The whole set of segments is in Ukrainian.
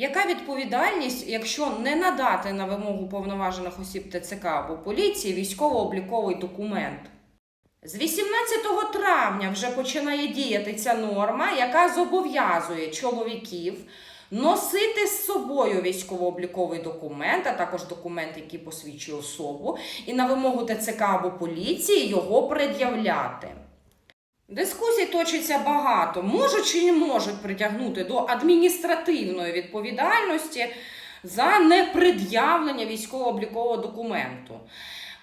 Яка відповідальність, якщо не надати на вимогу повноважених осіб ТЦК або поліції військово-обліковий документ? З 18 травня вже починає діяти ця норма, яка зобов'язує чоловіків носити з собою військово-обліковий документ, а також документ, який посвідчує особу, і на вимогу ТЦК або поліції його пред'являти. Дискусій точиться багато. Можуть чи не можуть притягнути до адміністративної відповідальності за непред'явлення військово-облікового документу.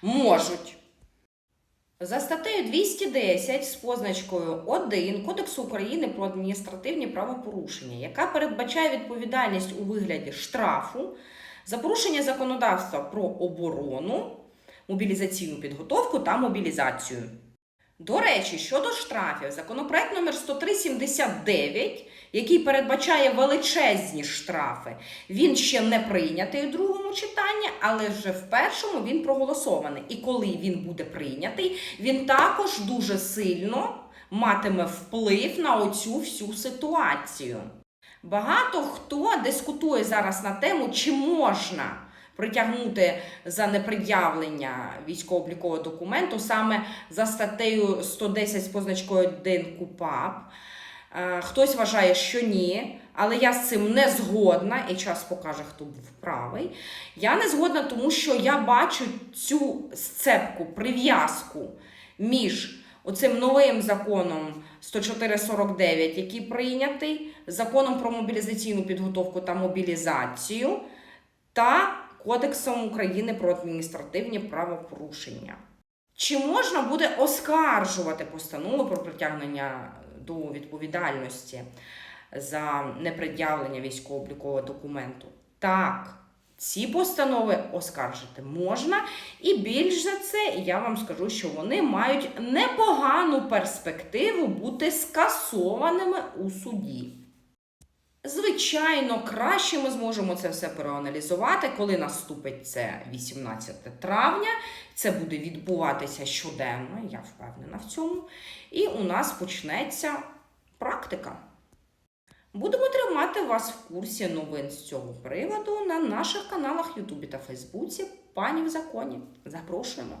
Можуть. За статтею 210 з позначкою 1 Кодексу України про адміністративні правопорушення, яка передбачає відповідальність у вигляді штрафу за порушення законодавства про оборону, мобілізаційну підготовку та мобілізацію. До речі, щодо штрафів, законопроект номер 10379, який передбачає величезні штрафи, він ще не прийнятий у другому читанні, але вже в першому він проголосований. І коли він буде прийнятий, він також дуже сильно матиме вплив на оцю всю ситуацію. Багато хто дискутує зараз на тему, чи можна притягнути за непред'явлення військово-облікового документу саме за статтею 110 з позначкою 1 КУПАП. Е, Хтось вважає, що ні, але я з цим не згодна, і час покаже, хто був правий. Я не згодна, тому що я бачу цю сцепку, прив'язку між оцим новим законом 104.49, який прийнятий, законом про мобілізаційну підготовку та мобілізацію, та Кодексом України про адміністративні правопорушення. Чи можна буде оскаржувати постанову про притягнення до відповідальності за непред'явлення військово-облікового документу? Так, ці постанови оскаржити можна, і більш за це я вам скажу, що вони мають непогану перспективу бути скасованими у суді. Звичайно, краще ми зможемо це все проаналізувати, коли наступить це 18 травня. Це буде відбуватися щоденно, я впевнена в цьому. І у нас почнеться практика. Будемо тримати вас в курсі новин з цього приводу на наших каналах Ютубі та Фейсбуці. Пані в законі. Запрошуємо.